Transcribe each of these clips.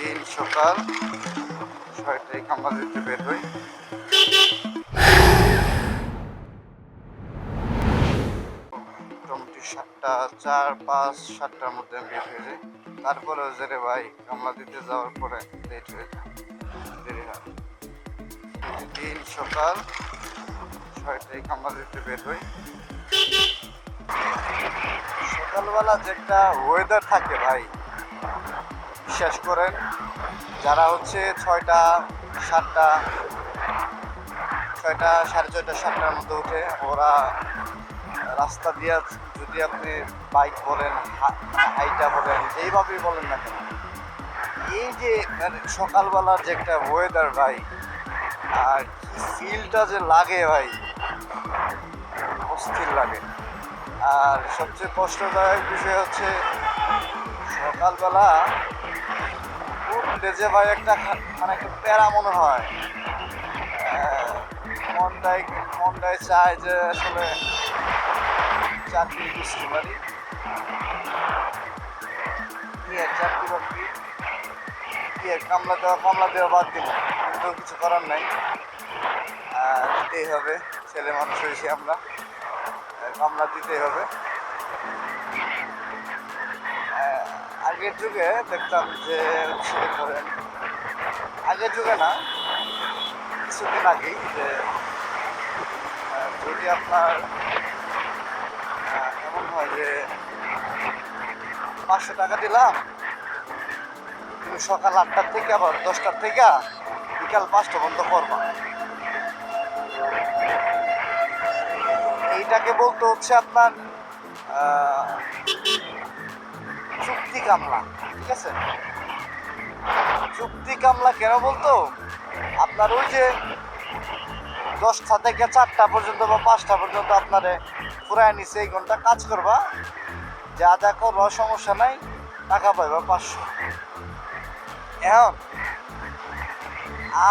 দিন সকাল ছয়টায় কামাল দিতে বের হই। মোটামুটি সাতটা, চার, পাঁচ, সাতটার মধ্যে বের হয়ে যাই। তারপরে যে রে ভাই কামলা দিতে যাওয়ার পরে লেট হয়ে যায়। দিন সকাল ছয়টায় কামলা দিতে বের হই। সকালবেলা যে একটা ওয়েদার থাকে ভাই বিশ্বাস করেন, যারা হচ্ছে ছয়টা, সাতটা, ছয়টা, সাড়ে ছয়টা, সাতটার মধ্যে উঠে, ওরা রাস্তা দিয়ে যদি আপনি বাইক বলেন হাইটা বলেন, যেইভাবেই বলেন না কেন, এই যে মানে সকালবেলার যে একটা ওয়েদার ভাই, আর কি ফিলটা যে লাগে ভাই, অস্থির লাগে। আর সবচেয়ে কষ্টদায়ক বিষয় হচ্ছে, সকালবেলা উঠলে যে ভাই একটা মানে একটা প্যারা মনে হয়। মনটাই মনটাই চায় যে আসলে চাকরি বুঝতে পারি। চাকরি বাকরি? আর কামলা দেওয়া কামলা দেওয়া বাদ দিব। কিন্তু কিছু করার নাই। দিতেই হবে, ছেলে মানুষ হয়েছি আমরা। কামলা দিতেই হবে। আগের যুগে দেখতাম যে হচ্ছে ধরেন আগের যুগে না, কিছুদিন আগেই যে যদি আপনার এমন হয় যে পাঁচশো টাকা দিলাম, তুমি সকাল আটটার থেকে আবার দশটার থেকে বিকাল পাঁচটা পর্যন্ত করবা। এইটাকে বলতে হচ্ছে আপনার চুক্তি কামলা, ঠিক আছে? চুক্তি কামলা কেন বলতো? আপনার ওই যে দশটা থেকে চারটা পর্যন্ত বা পাঁচটা পর্যন্ত আপনারে ফুরায় নিছে, এই ঘণ্টা কাজ করবা। যা যা করবা, সমস্যা নাই, টাকা পাইবা পাঁচশো। এখন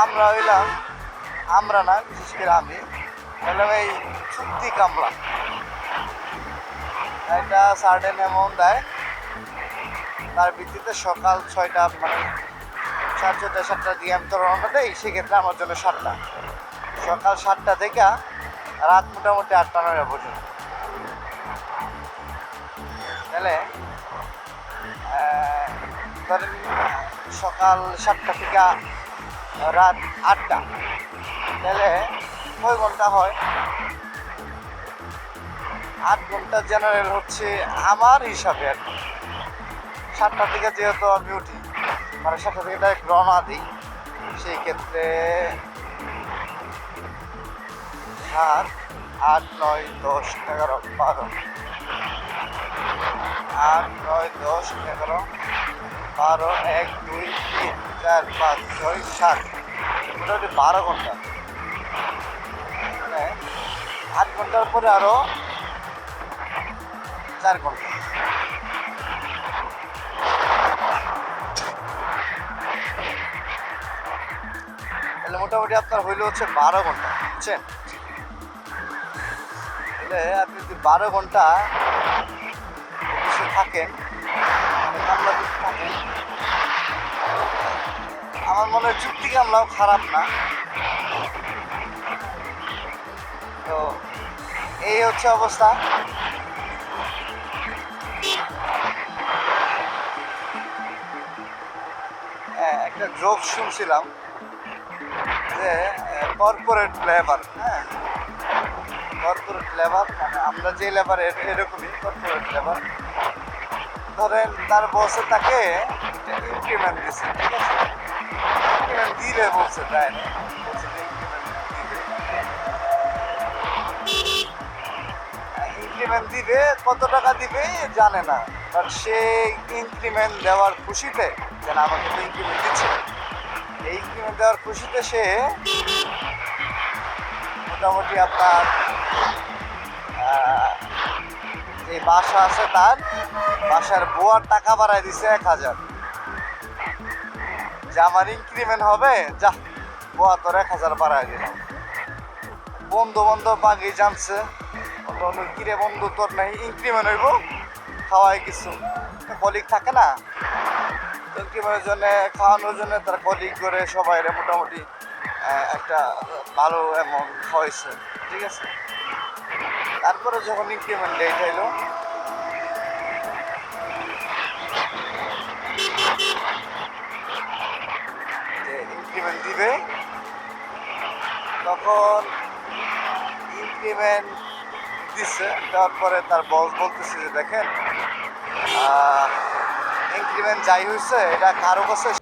আমরা হইলাম, আমরা না, বিশেষ করে আমি, হইলাম এই চুক্তি কামলা। একটা সার্টেন অ্যামাউন্ট দেয়। তার ভিত্তিতে সকাল ছয়টা মানে সাড়ে ছয়টা, সাতটা দিয়ে আমি তো রওনা দেই, সেক্ষেত্রে আমার জন্য সাতটা। সকাল সাতটা থেকে রাত মোটামুটি আটটা, নয়টা পর্যন্ত। তাহলে ধরেন সকাল সাতটা থেকে রাত আটটা। তাহলে কয় ঘণ্টা হয়। আট ঘণ্টা জেনারেল হচ্ছে আমার হিসাবে আর কি। সাতটা থেকে যেহেতু আমি উঠি মানে সাতটা থেকে ডাইরেক্ট রওনা দিই, সেই ক্ষেত্রে সাত, আট, নয়, দশ, এগারো, বারো। আট, নয়, দশ, এগারো, বারো, এক, দুই, তিন, চার, পাঁচ, ছয়, সাত। মোটামুটি বারো ঘণ্টা। মানে আট ঘণ্টার পরে আরও চার ঘণ্টা। মোটামুটি আপনার হইল হচ্ছে বারো ঘণ্টা বুঝছেন? তাহলে আপনি যদি বারো ঘণ্টা থাকেন থাকেন আমার মনে হয় চুক্তি কামলাও খারাপ না। তো এই হচ্ছে অবস্থা। হ্যাঁ, একটা জোক শুনছিলাম। যে কর্পোরেট লেবার হ্যাঁ? কর্পোরেট লেবার মানে আমরা যে লেবার এরকমই কর্পোরেট লেবার ধরেন, তার বসে তাকে ইনক্রিমেন্ট দিচ্ছে ঠিক আছে? ইনক্রিমেন্ট দিলে বলছে তাই ইনক্রিমেন্ট দিবে। কত টাকা দিবে জানে না। বাট সে ইনক্রিমেন্ট দেওয়ার খুশিতে যেন আমাকে ইনক্রিমেন্ট দিচ্ছে। এই ইনক্রিমেন্ট দেওয়ার খুশিতে সে মোটামুটি আপনার যে বাসা আছে তার, বাসার বুয়ার টাকা বাড়ায় দিছে এক হাজার। যে আমার ইনক্রিমেন্ট হবে, যা, বুয়া তোর এক হাজার বাড়ায় দিলাম বন্ধু বান্ধব বাগি জানছে কিরে বন্ধু, তোর নাই ইনক্রিমেন্ট হইব? খাওয়াই কিছু। কলিগ থাকে না। ইনক্রিমেন্টের জন্য, খাওয়ানোর জন্য তার কলিগ করে সবাই মোটামুটি একটা ভালো অ্যামাউন্ট হয়েছে ঠিক আছে? তারপরে যখন ইনক্রিমেন্ট লেট যে ইনক্রিমেন্ট দিবে, তখন ইনক্রিমেন্ট দিচ্ছে তারপরে তার বস বলতেছে যে, দেখেন ইনক্রিমেন্ট যাই হয়েছে এটা কারও কাছে